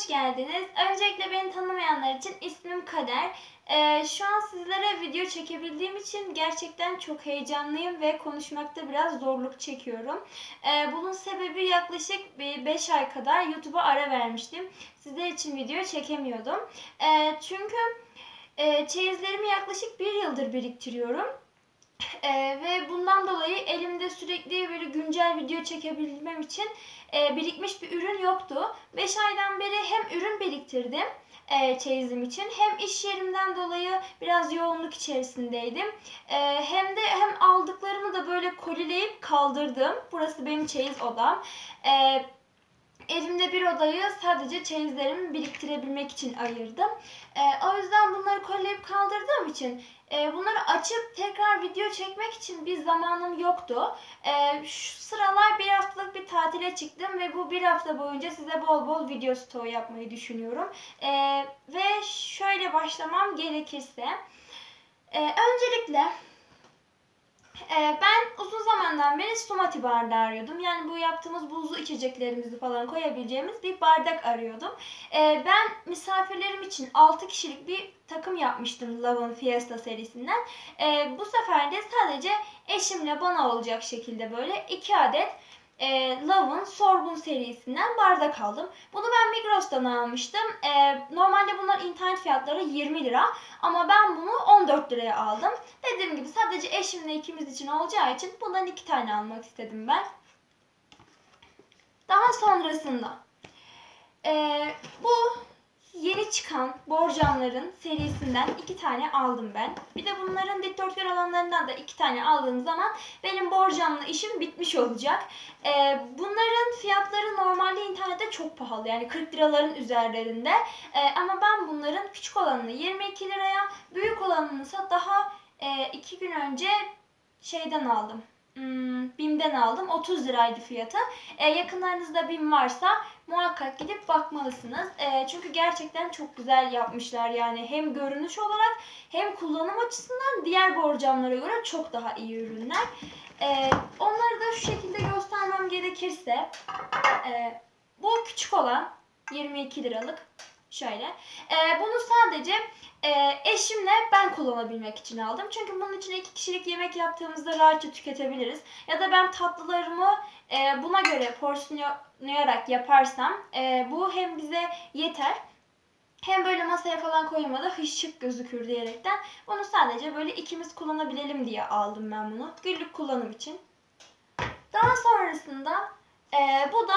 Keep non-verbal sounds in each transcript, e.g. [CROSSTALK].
hoş geldiniz. Öncelikle beni tanımayanlar için ismim Kader. Ee, şu an sizlere video çekebildiğim için gerçekten çok heyecanlıyım ve konuşmakta biraz zorluk çekiyorum. Ee, bunun sebebi yaklaşık bir 5 ay kadar YouTube'a ara vermiştim. Sizler için video çekemiyordum. Ee, çünkü e, çeyizlerimi yaklaşık bir yıldır biriktiriyorum. Ee, ve bundan dolayı elimde sürekli böyle güncel video çekebilmem için e, birikmiş bir ürün yoktu. 5 aydan beri hem ürün biriktirdim e, çeyizim için hem iş yerimden dolayı biraz yoğunluk içerisindeydim. E, hem de hem aldıklarımı da böyle kolileyip kaldırdım. Burası benim çeyiz odam. E, Evimde bir odayı sadece çeyizlerimi biriktirebilmek için ayırdım. E, o yüzden bunları kolleyip kaldırdığım için e, bunları açıp tekrar video çekmek için bir zamanım yoktu. E, şu sıralar bir haftalık bir tatile çıktım ve bu bir hafta boyunca size bol bol video stoğu yapmayı düşünüyorum. E, ve şöyle başlamam gerekirse. E, öncelikle ben uzun zamandan beri sumati bardağı arıyordum. Yani bu yaptığımız buzlu içeceklerimizi falan koyabileceğimiz bir bardak arıyordum. Ee, ben misafirlerim için 6 kişilik bir takım yapmıştım Love'ın Fiesta serisinden. Ee, bu sefer de sadece eşimle bana olacak şekilde böyle 2 adet e, Love'ın Sorgun serisinden bardak aldım. Bunu ben Migros'tan almıştım. Normalde bunlar internet fiyatları 20 lira ama ben bunu 14 liraya aldım. Dediğim gibi sadece eşimle ikimiz için olacağı için bundan iki tane almak istedim ben. Daha sonrasında e, bu yeni çıkan borcamların serisinden iki tane aldım ben. Bir de bunların dikdörtgen alanlarından da iki tane aldığım zaman benim borcamla işim bitmiş olacak. Ee, bunların fiyatları normalde internette çok pahalı. Yani 40 liraların üzerlerinde. Ee, ama ben bunların küçük olanını 22 liraya, büyük olanını ise daha e, iki gün önce şeyden aldım. Hmm, BİM'den aldım. 30 liraydı fiyatı. Ee, yakınlarınızda BİM varsa muhakkak gidip bakmalısınız. E, çünkü gerçekten çok güzel yapmışlar yani hem görünüş olarak hem kullanım açısından diğer borcamlara göre çok daha iyi ürünler. E, onları da şu şekilde göstermem gerekirse e, bu küçük olan 22 liralık şöyle. E, bunu sadece e, eşimle ben kullanabilmek için aldım. Çünkü bunun için iki kişilik yemek yaptığımızda rahatça tüketebiliriz. Ya da ben tatlılarımı e, buna göre porsiyonlayarak yaparsam e, bu hem bize yeter hem böyle masaya falan koymada hışık gözükür diyerekten bunu sadece böyle ikimiz kullanabilelim diye aldım ben bunu. Günlük kullanım için. Daha sonrasında e, bu da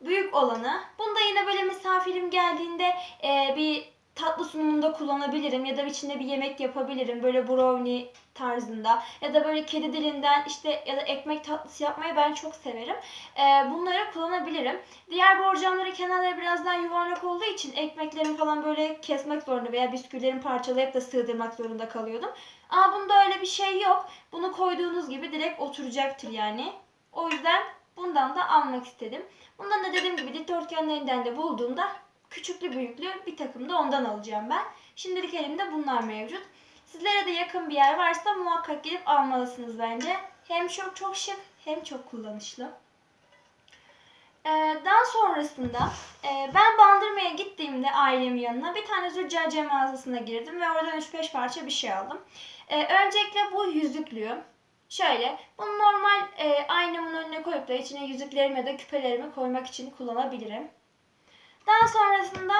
büyük olanı. Bunda yine böyle misafirim geldiğinde e, bir tatlı sunumunda kullanabilirim ya da içinde bir yemek yapabilirim böyle brownie tarzında ya da böyle kedi dilinden işte ya da ekmek tatlısı yapmayı ben çok severim. Ee, bunları kullanabilirim. Diğer borcamları kenarları birazdan yuvarlak olduğu için ekmeklerimi falan böyle kesmek zorunda veya bisküvilerimi parçalayıp da sığdırmak zorunda kalıyordum. Ama bunda öyle bir şey yok. Bunu koyduğunuz gibi direkt oturacaktır yani. O yüzden bundan da almak istedim. Bundan da dediğim gibi dikdörtgenlerinden de bulduğumda küçüklü büyüklü bir takım da ondan alacağım ben. Şimdilik elimde bunlar mevcut. Sizlere de yakın bir yer varsa muhakkak gidip almalısınız bence. Hem çok çok şık hem çok kullanışlı. Ee, daha sonrasında e, ben bandırmaya gittiğimde ailemin yanına bir tane züccaciye mağazasına girdim ve oradan 3-5 parça bir şey aldım. Ee, öncelikle bu yüzüklüğü. Şöyle, bunu normal e, aynamın önüne koyup da içine yüzüklerimi ya da küpelerimi koymak için kullanabilirim. Daha sonrasında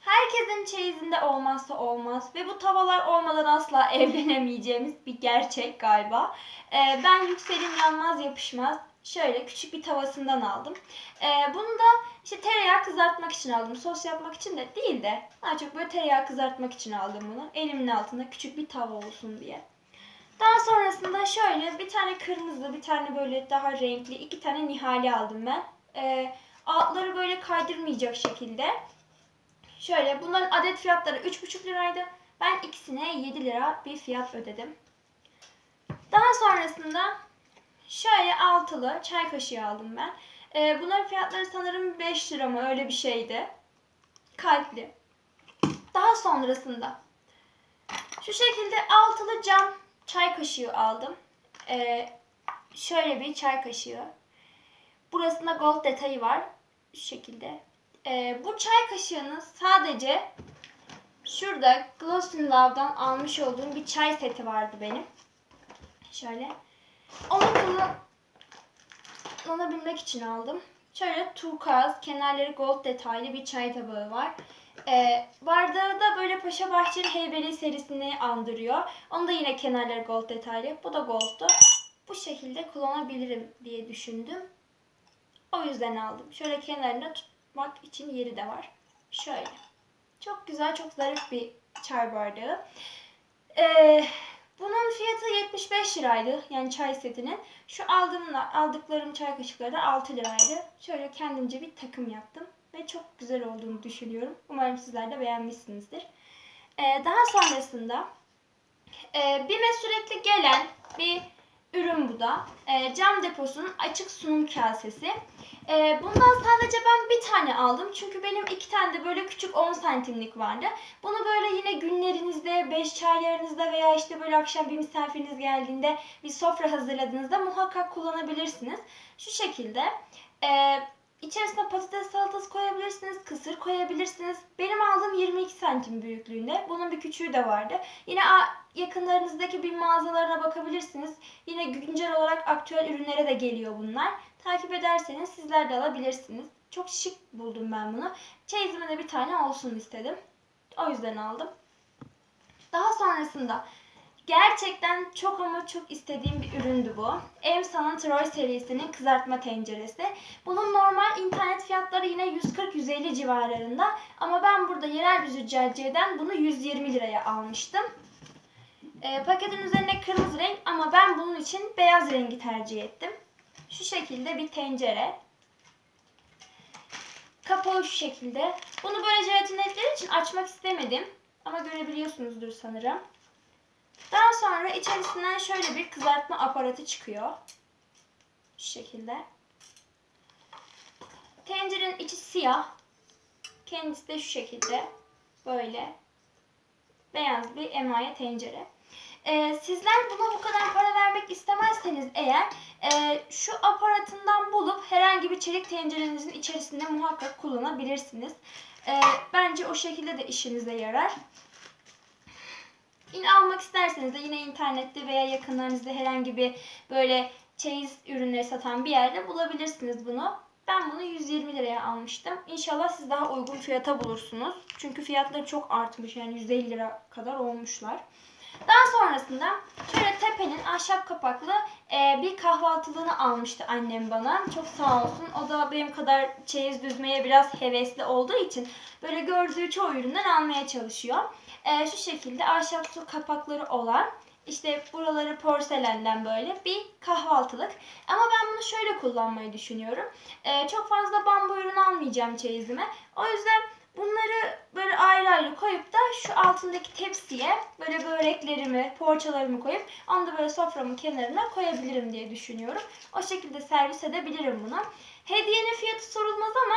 herkesin çeyizinde olmazsa olmaz ve bu tavalar olmadan asla [LAUGHS] evlenemeyeceğimiz bir gerçek galiba. Ee, ben Yüksel'in yanmaz yapışmaz şöyle küçük bir tavasından aldım. Ee, bunu da işte tereyağı kızartmak için aldım. Sos yapmak için de değil de daha çok böyle tereyağı kızartmak için aldım bunu. Elimin altında küçük bir tava olsun diye. Daha sonrasında şöyle bir tane kırmızı, bir tane böyle daha renkli, iki tane nihali aldım ben. Ee, altları böyle kaydırmayacak şekilde. Şöyle bunların adet fiyatları 3,5 liraydı. Ben ikisine 7 lira bir fiyat ödedim. Daha sonrasında şöyle altılı çay kaşığı aldım ben. Ee, bunların fiyatları sanırım 5 lira mı öyle bir şeydi. Kalpli. Daha sonrasında şu şekilde altılı çay kaşığı aldım. Ee, şöyle bir çay kaşığı. Burasında gold detayı var. Şu şekilde. Ee, bu çay kaşığını sadece şurada Gloss Love'dan almış olduğum bir çay seti vardı benim. Şöyle. Onu kullan kullanabilmek için aldım. Şöyle turkuaz, kenarları gold detaylı bir çay tabağı var. Ee, bardağı da böyle Paşa Bahçeli Heybeli serisini andırıyor. Onu da yine kenarları gold detaylı. Bu da gold'tu. Bu şekilde kullanabilirim diye düşündüm. O yüzden aldım. Şöyle kenarında tutmak için yeri de var. Şöyle. Çok güzel, çok zarif bir çay bardağı. Ee, bunun fiyatı 75 liraydı. Yani çay setinin. Şu aldığımla, aldıklarım çay kaşıkları da 6 liraydı. Şöyle kendimce bir takım yaptım. Ve çok güzel olduğunu düşünüyorum. Umarım sizler de beğenmişsinizdir. Ee, daha sonrasında e, BİM'e sürekli gelen bir ürün bu da. E, cam deposunun açık sunum kasesi. E, bundan sadece ben bir tane aldım. Çünkü benim iki tane de böyle küçük 10 santimlik vardı. Bunu böyle yine günlerinizde, beş çaylarınızda veya işte böyle akşam bir misafiriniz geldiğinde bir sofra hazırladığınızda muhakkak kullanabilirsiniz. Şu şekilde. E, İçerisine patates salatası koyabilirsiniz, kısır koyabilirsiniz. Benim aldığım 22 santim büyüklüğünde. Bunun bir küçüğü de vardı. Yine yakınlarınızdaki bir mağazalarına bakabilirsiniz. Yine güncel olarak aktüel ürünlere de geliyor bunlar. Takip ederseniz sizler de alabilirsiniz. Çok şık buldum ben bunu. Çeyizime de bir tane olsun istedim. O yüzden aldım. Daha sonrasında Gerçekten çok ama çok istediğim bir üründü bu. Emsa'nın Troy serisinin kızartma tenceresi. Bunun normal internet fiyatları yine 140-150 civarlarında. Ama ben burada yerel bir züccaciyeden bunu 120 liraya almıştım. E, paketin üzerinde kırmızı renk ama ben bunun için beyaz rengi tercih ettim. Şu şekilde bir tencere. Kapağı şu şekilde. Bunu böyle jelatinetleri için açmak istemedim. Ama görebiliyorsunuzdur sanırım. Daha sonra içerisinden şöyle bir kızartma aparatı çıkıyor. Şu şekilde. Tencerenin içi siyah. Kendisi de şu şekilde. Böyle. Beyaz bir emaye tencere. Ee, sizler buna bu kadar para vermek istemezseniz eğer e, şu aparatından bulup herhangi bir çelik tencerenizin içerisinde muhakkak kullanabilirsiniz. E, bence o şekilde de işinize yarar. Yine almak isterseniz de yine internette veya yakınlarınızda herhangi bir böyle çeyiz ürünleri satan bir yerde bulabilirsiniz bunu. Ben bunu 120 liraya almıştım. İnşallah siz daha uygun fiyata bulursunuz. Çünkü fiyatları çok artmış. Yani 150 lira kadar olmuşlar. Daha sonrasında şöyle tepenin ahşap kapaklı e, bir kahvaltılığını almıştı annem bana. Çok sağ olsun. O da benim kadar çeyiz düzmeye biraz hevesli olduğu için böyle gördüğü çoğu üründen almaya çalışıyor e, şu şekilde ahşap su kapakları olan işte buraları porselenden böyle bir kahvaltılık. Ama ben bunu şöyle kullanmayı düşünüyorum. E, çok fazla bambu ürün almayacağım çeyizime. O yüzden bunları böyle ayrı ayrı koyup da şu altındaki tepsiye böyle böreklerimi, poğaçalarımı koyup onu da böyle soframın kenarına koyabilirim diye düşünüyorum. O şekilde servis edebilirim bunu. Hediyenin fiyatı sorulmaz ama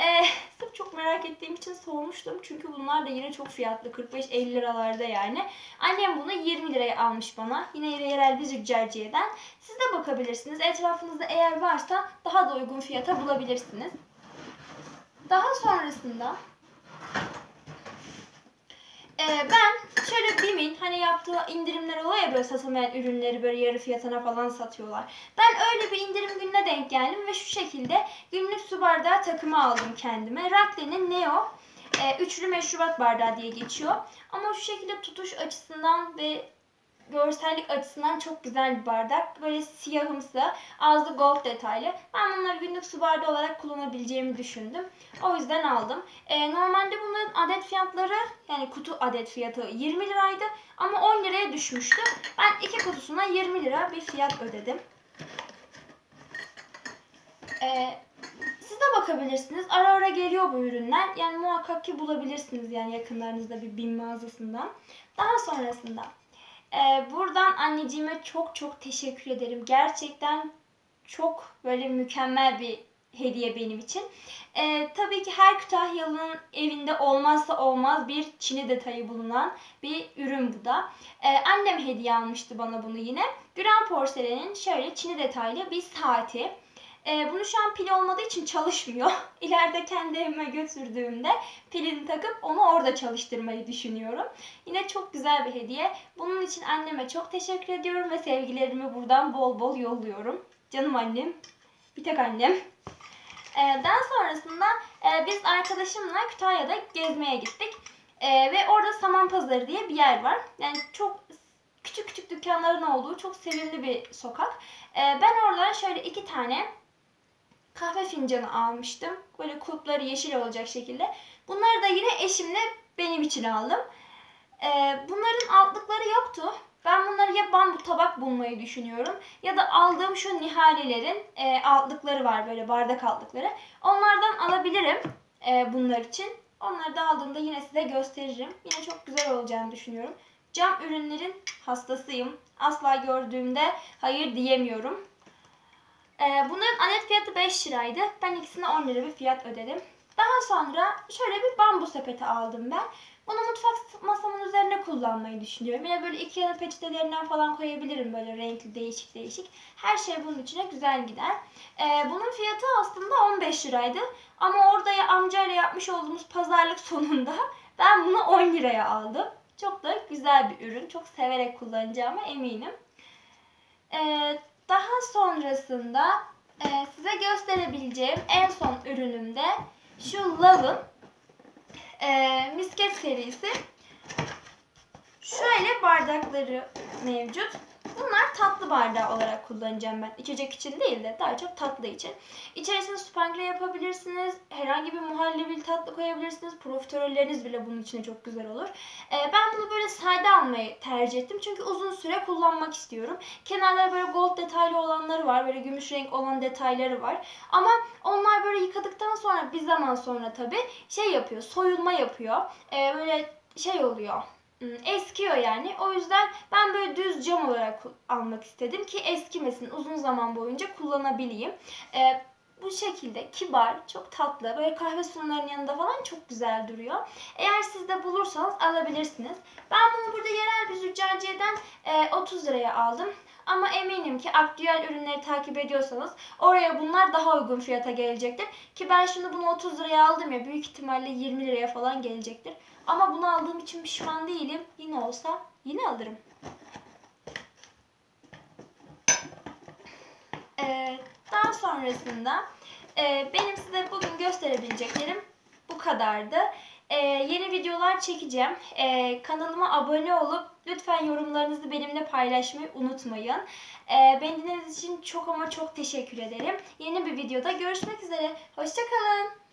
ee, sırf çok merak ettiğim için sormuştum. Çünkü bunlar da yine çok fiyatlı. 45-50 liralarda yani. Annem bunu 20 liraya almış bana. Yine yerel bir züccaciyeden. Siz de bakabilirsiniz. Etrafınızda eğer varsa daha da uygun fiyata bulabilirsiniz. Daha sonrasında ee, ben şöyle BİM'in hani yaptığı indirimler oluyor ya böyle satılmayan ürünleri böyle yarı fiyatına falan satıyorlar. Ben öyle bir indirim denk geldim ve şu şekilde günlük su bardağı takımı aldım kendime. Rakle'nin Neo e, üçlü meşrubat bardağı diye geçiyor. Ama şu şekilde tutuş açısından ve görsellik açısından çok güzel bir bardak. Böyle siyahımsı, ağzı gold detaylı. Ben bunları günlük su bardağı olarak kullanabileceğimi düşündüm. O yüzden aldım. Ee, normalde bunların adet fiyatları yani kutu adet fiyatı 20 liraydı ama 10 liraya düşmüştü. Ben iki kutusuna 20 lira bir fiyat ödedim. Ee, siz de bakabilirsiniz. Ara ara geliyor bu ürünler. Yani muhakkak ki bulabilirsiniz yani yakınlarınızda bir bin mağazasından. Daha sonrasında ee, buradan anneciğime çok çok teşekkür ederim. Gerçekten çok böyle mükemmel bir hediye benim için. Ee, tabii ki her Kütahyalı'nın evinde olmazsa olmaz bir çini detayı bulunan bir ürün bu da. Ee, annem hediye almıştı bana bunu yine. Güran Porselen'in şöyle çini detaylı bir saati. E, bunu şu an pil olmadığı için çalışmıyor. [LAUGHS] İleride kendi evime götürdüğümde pilini takıp onu orada çalıştırmayı düşünüyorum. Yine çok güzel bir hediye. Bunun için anneme çok teşekkür ediyorum ve sevgilerimi buradan bol bol yolluyorum. Canım annem. Bir tek annem. Ee, daha sonrasında e, biz arkadaşımla Kütahya'da gezmeye gittik. Ee, ve orada Saman Pazarı diye bir yer var. Yani çok küçük küçük dükkanların olduğu çok sevimli bir sokak. Ee, ben oradan şöyle iki tane kahve fincanı almıştım. Böyle kulpları yeşil olacak şekilde. Bunları da yine eşimle benim için aldım. Ee, bunların altlıkları yoktu. Ben bunları ya bambu tabak bulmayı düşünüyorum ya da aldığım şu nihalilerin e, altlıkları var böyle bardak altlıkları. Onlardan alabilirim e, bunlar için. Onları da aldığımda yine size gösteririm. Yine çok güzel olacağını düşünüyorum. Cam ürünlerin hastasıyım. Asla gördüğümde hayır diyemiyorum. Ee, bunların adet fiyatı 5 liraydı. Ben ikisine 10 lira bir fiyat ödedim. Daha sonra şöyle bir bambu sepeti aldım ben. Bunu mutfak masamın üzerine kullanmayı düşünüyorum. Yine böyle Ikea'nın peçetelerinden falan koyabilirim böyle renkli değişik değişik. Her şey bunun içine güzel gider. Ee, bunun fiyatı aslında 15 liraydı. Ama orada ya amcayla yapmış olduğumuz pazarlık [LAUGHS] sonunda ben bunu 10 liraya aldım. Çok da güzel bir ürün. Çok severek kullanacağıma eminim. Ee, daha sonrasında e, size gösterebileceğim en son ürünüm de şu Love'ın e, misket serisi. Şöyle bardakları mevcut. Bunlar tatlı bardağı olarak kullanacağım ben. İçecek için değil de daha çok tatlı için. İçerisine supangre yapabilirsiniz. Herhangi bir muhallebil tatlı koyabilirsiniz. Profiterolleriniz bile bunun içine çok güzel olur. Ee, ben bunu böyle sade almayı tercih ettim. Çünkü uzun süre kullanmak istiyorum. Kenarları böyle gold detaylı olanları var. Böyle gümüş renk olan detayları var. Ama onlar böyle yıkadıktan sonra bir zaman sonra tabii şey yapıyor. Soyulma yapıyor. Ee, böyle şey oluyor eskiyor yani. O yüzden ben böyle düz cam olarak almak istedim ki eskimesin. Uzun zaman boyunca kullanabileyim. Ee, bu şekilde kibar, çok tatlı. Böyle kahve sunumlarının yanında falan çok güzel duruyor. Eğer siz de bulursanız alabilirsiniz. Ben bunu burada yerel bir züccaciyeden e, 30 liraya aldım. Ama eminim ki aktüel ürünleri takip ediyorsanız oraya bunlar daha uygun fiyata gelecektir. Ki ben şimdi bunu 30 liraya aldım ya büyük ihtimalle 20 liraya falan gelecektir. Ama bunu aldığım için pişman değilim. Yine olsa yine alırım. Ee, daha sonrasında e, benim size bugün gösterebileceklerim bu kadardı. Ee, yeni videolar çekeceğim. Ee, kanalıma abone olup lütfen yorumlarınızı benimle paylaşmayı unutmayın. Ee, beni dinlediğiniz için çok ama çok teşekkür ederim. Yeni bir videoda görüşmek üzere. Hoşçakalın.